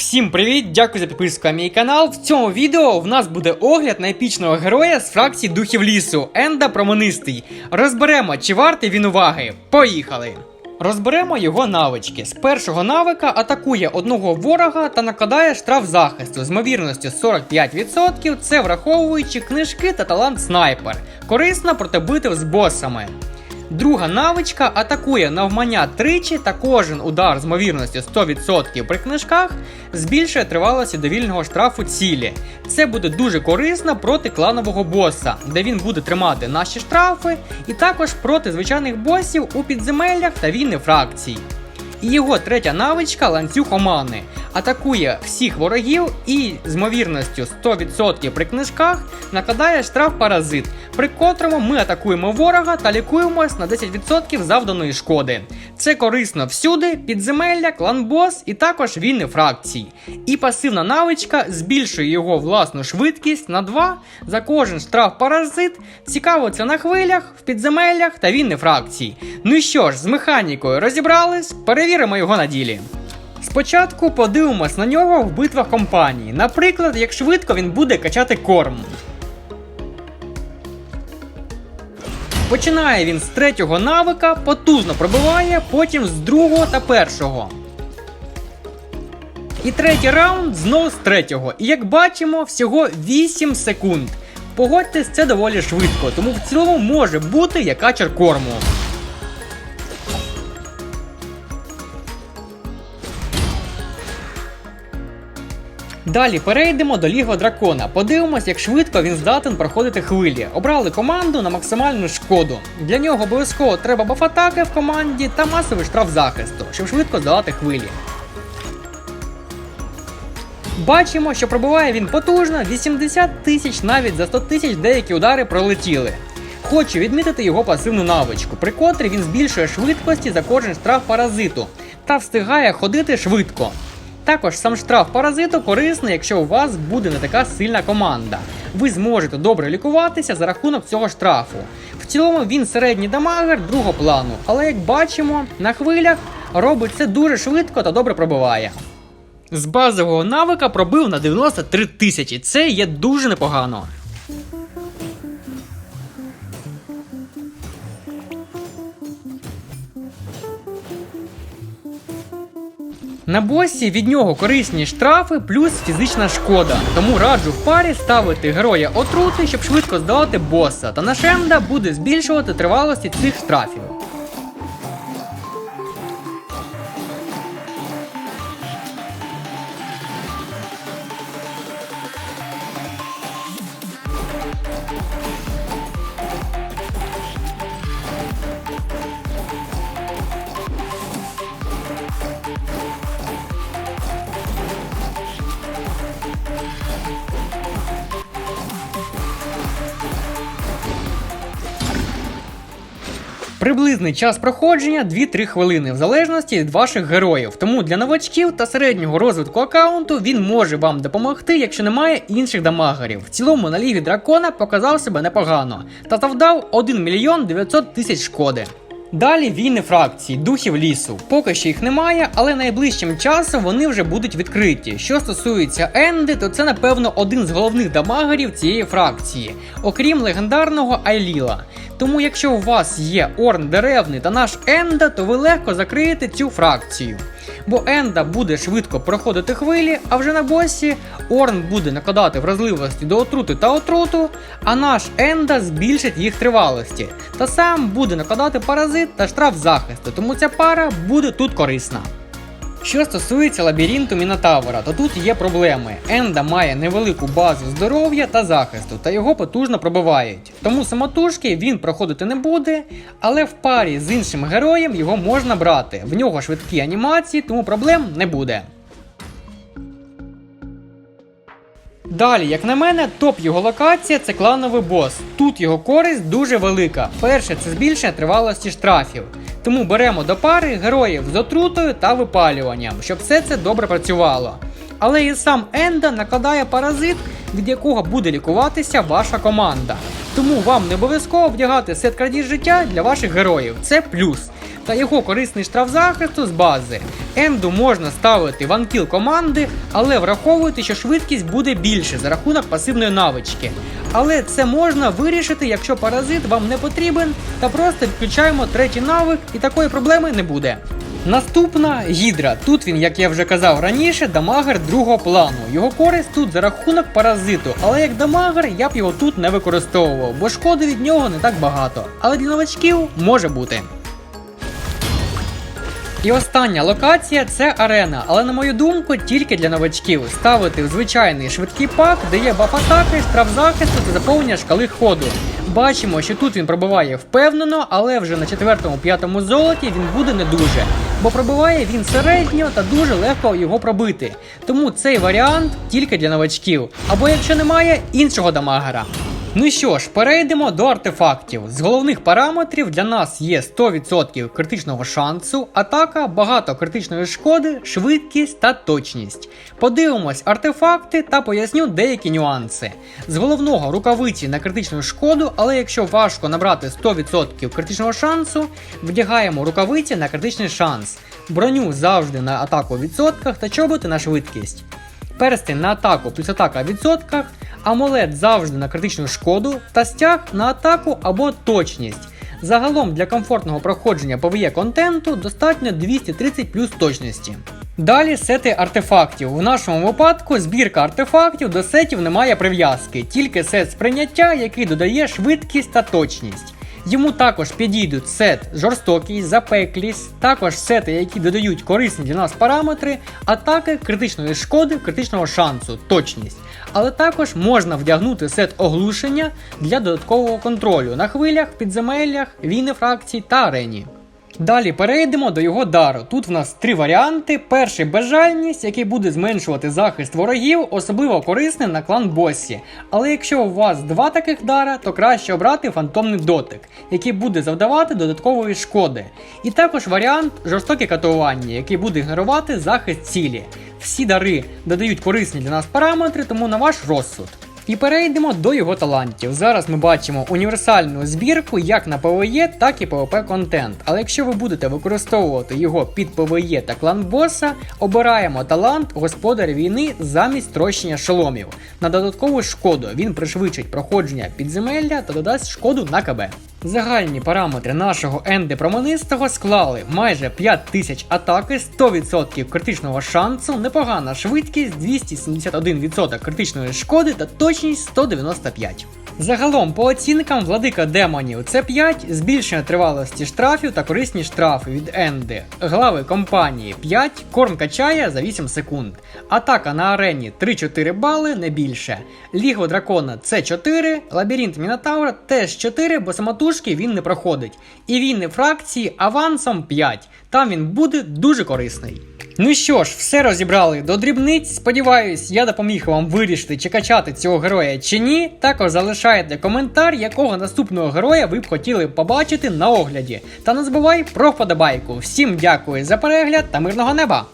Всім привіт! Дякую за підписку на мій канал. В цьому відео в нас буде огляд на епічного героя з фракції Духів лісу Енда Променистий. Розберемо, чи вартий він уваги. Поїхали! Розберемо його навички. З першого навика атакує одного ворога та накладає штраф захисту з ймовірністю 45%. Це враховуючи книжки та талант снайпер. Корисно проти битв з босами. Друга навичка атакує навмання тричі та кожен удар з ймовірністю 100% при книжках збільшує тривалості довільного штрафу цілі. Це буде дуже корисно проти кланового боса, де він буде тримати наші штрафи, і також проти звичайних босів у підземеллях та війни фракцій. І його третя навичка ланцюг омани. Атакує всіх ворогів і з ймовірністю 100% при книжках накладає штраф паразит, при котрому ми атакуємо ворога та лікуємось на 10% завданої шкоди. Це корисно всюди, підземелля, клан-бос і також війни фракцій. І пасивна навичка збільшує його власну швидкість на 2 за кожен штраф паразит. Цікаво це на хвилях, в підземеллях та війни фракцій. Ну і що ж, з механікою розібрались, перевіримо його на ділі. Спочатку подивимось на нього в битвах компанії. Наприклад, як швидко він буде качати корм. Починає він з третього навика, потужно пробиває, потім з другого та першого. І третій раунд знову з третього. І як бачимо, всього 8 секунд. Погодьтесь, це доволі швидко, тому в цілому може бути як качер корму. Далі перейдемо до Лігва Дракона. Подивимось, як швидко він здатен проходити хвилі. Обрали команду на максимальну шкоду. Для нього обов'язково треба баф-атаки в команді та масовий штраф захисту, щоб швидко здолати хвилі. Бачимо, що пробиває він потужно, 80 тисяч навіть за 100 тисяч деякі удари пролетіли. Хочу відмітити його пасивну навичку, при котрій він збільшує швидкості за кожен штраф паразиту та встигає ходити швидко. Також сам штраф паразиту корисний, якщо у вас буде не така сильна команда. Ви зможете добре лікуватися за рахунок цього штрафу. В цілому він середній дамагер другого плану, але як бачимо, на хвилях робить це дуже швидко та добре пробиває. З базового навика пробив на 93 тисячі. Це є дуже непогано. На босі від нього корисні штрафи плюс фізична шкода. Тому раджу в парі ставити героя отрути, щоб швидко здолати боса. Та нашемда буде збільшувати тривалості цих штрафів. Приблизний час проходження 2-3 хвилини, в залежності від ваших героїв. Тому для новачків та середнього розвитку аккаунту він може вам допомогти, якщо немає інших дамагерів. В цілому на лігі дракона показав себе непогано та завдав 1 мільйон 900 тисяч шкоди. Далі війни фракцій, духів лісу. Поки що їх немає, але найближчим часом вони вже будуть відкриті. Що стосується Енди, то це напевно один з головних дамагерів цієї фракції, окрім легендарного Айліла. Тому якщо у вас є Орн Деревний та наш Енда, то ви легко закриєте цю фракцію. Бо Енда буде швидко проходити хвилі, а вже на босі Орн буде накладати вразливості до отрути та отруту, а наш Енда збільшить їх тривалості. Та сам буде накладати паразит та штраф захисту, тому ця пара буде тут корисна. Що стосується лабіринту Мінотавра, то тут є проблеми. Енда має невелику базу здоров'я та захисту, та його потужно пробивають. Тому самотужки він проходити не буде, але в парі з іншим героєм його можна брати. В нього швидкі анімації, тому проблем не буде. Далі, як на мене, топ його локація це клановий бос. Тут його користь дуже велика. Перше, це збільшення тривалості штрафів. Тому беремо до пари героїв з отрутою та випалюванням, щоб все це добре працювало. Але і сам Енда накладає паразит, від якого буде лікуватися ваша команда. Тому вам не обов'язково вдягати сет крадіж життя для ваших героїв. Це плюс. Та його корисний штраф захисту з бази. Енду можна ставити в анкіл команди, але враховуйте, що швидкість буде більше за рахунок пасивної навички. Але це можна вирішити, якщо паразит вам не потрібен, та просто відключаємо третій навик і такої проблеми не буде. Наступна гідра. Тут він, як я вже казав раніше, дамагер другого плану. Його користь тут за рахунок паразиту, але як дамагер я б його тут не використовував, бо шкоди від нього не так багато. Але для новачків може бути. І остання локація це арена, але на мою думку, тільки для новачків. Ставити в звичайний швидкий пак, де є баф атаки, штраф захисту та заповнення шкали ходу. Бачимо, що тут він пробиває впевнено, але вже на четвертому-п'ятому золоті він буде не дуже, бо пробиває він середньо та дуже легко його пробити. Тому цей варіант тільки для новачків. Або якщо немає іншого дамагера. Ну що ж, перейдемо до артефактів. З головних параметрів для нас є 100% критичного шансу, атака, багато критичної шкоди, швидкість та точність. Подивимось артефакти та поясню деякі нюанси. З головного рукавиці на критичну шкоду, але якщо важко набрати 100% критичного шансу, вдягаємо рукавиці на критичний шанс, броню завжди на атаку в відсотках та чоботи на швидкість. Перстень на атаку плюс атака в відсотках, амулет завжди на критичну шкоду та стяг на атаку або точність. Загалом для комфортного проходження PvE контенту достатньо 230 плюс точності. Далі сети артефактів. В нашому випадку збірка артефактів до сетів немає прив'язки, тільки сет сприйняття, який додає швидкість та точність. Йому також підійдуть сет жорстокість, запеклість, також сети, які додають корисні для нас параметри, атаки, критичної шкоди, критичного шансу, точність. Але також можна вдягнути сет оглушення для додаткового контролю на хвилях, підземеллях, війни фракцій та арені. Далі перейдемо до його дару. Тут в нас три варіанти. Перший безжальність, який буде зменшувати захист ворогів, особливо корисний на клан босі. Але якщо у вас два таких дара, то краще обрати фантомний дотик, який буде завдавати додаткової шкоди. І також варіант жорстоке катування, який буде ігнорувати захист цілі. Всі дари додають корисні для нас параметри, тому на ваш розсуд. І перейдемо до його талантів. Зараз ми бачимо універсальну збірку як на PvE, так і PvP контент. Але якщо ви будете використовувати його під PvE та клан боса, обираємо талант Господар війни замість трощення шоломів. На додаткову шкоду він пришвидшить проходження підземелля та додасть шкоду на КБ. Загальні параметри нашого енди променистого склали майже 5000 атаки, 100% критичного шансу, непогана швидкість, 271% критичної шкоди та точність 195. Загалом, по оцінкам владика демонів це 5, збільшення тривалості штрафів та корисні штрафи від Енди. Глави компанії 5, корм качає за 8 секунд. Атака на арені 3-4 бали, не більше. Ліго дракона це 4, лабіринт Мінотавра теж 4, бо самотужки він не проходить. І війни фракції авансом 5. Там він буде дуже корисний. Ну що ж, все розібрали до дрібниць. Сподіваюсь, я допоміг вам вирішити, чи качати цього героя чи ні. Також залишайте коментар, якого наступного героя ви б хотіли побачити на огляді. Та не забувай про вподобайку. Всім дякую за перегляд та мирного неба!